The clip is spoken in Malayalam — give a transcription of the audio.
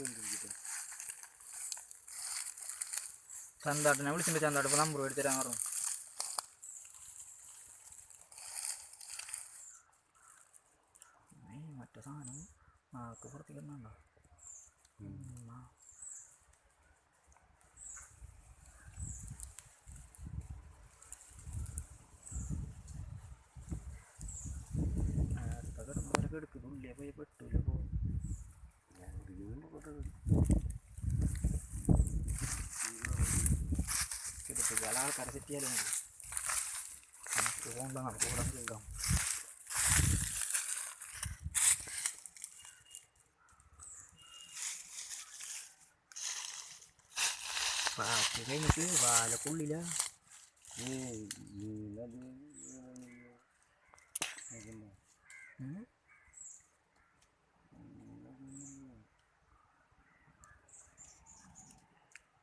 നോക്കിക്കൊണ്ടിരിക്കട്ടെ ചന്താട്ടനെ വിളിച്ചിട്ടുണ്ട് ചന്താട്ട് ഇപ്പൊ നമ്പർ മേടിച്ചു തരാൻ പറഞ്ഞു മറ്റേ സാധനം നാക്ക് പുറത്തേക്ക് ഇടുന്നുണ്ടോ എടുക്കുന്നുള്ളിയെ പോയി പെട്ടില്ല പോ എടുപ്പിക്കാല ആൾക്കാരെ സെറ്റ് ചെയ്യാലും മതി നമുക്ക് പോകണ്ട നമുക്ക് ഇവിടെ കേൾക്കാം പാറ്റി കഴിഞ്ഞിട്ട് വാലക്കുള്ളില ഏയ് നീലത്